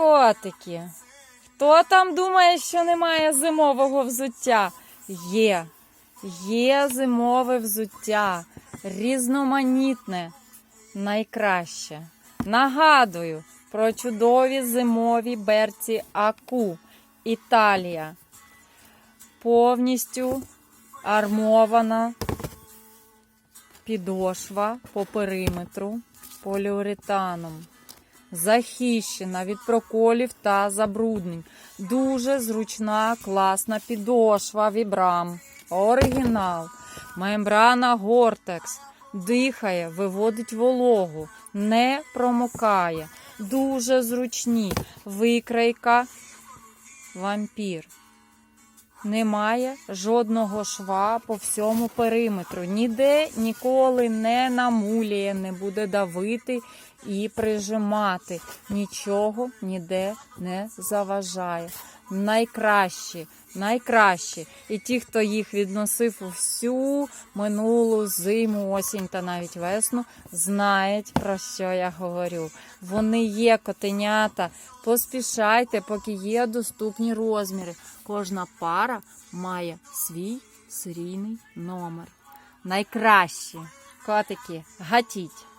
котики. Хто там думає, що немає зимового взуття? Є. Є зимове взуття. Різноманітне. Найкраще. Нагадую про чудові зимові берці Аку. Італія. Повністю армована підошва по периметру поліуретаном. Захищена від проколів та забруднень. Дуже зручна, класна підошва Вібрам. Оригінал. Мембрана Гортекс. Дихає, виводить вологу, не промокає. Дуже зручні. Викрайка вампір. Немає жодного шва по всьому периметру. Ніде ніколи не намулює, не буде давити і прижимати. Нічого ніде не заважає. Найкращі, найкращі. І ті, хто їх відносив всю минулу зиму, осінь та навіть весну, знають про що я говорю. Вони є котенята. Поспішайте, поки є доступні розміри. Кожна пара має свій серійний номер. Найкращі котики, гатіть!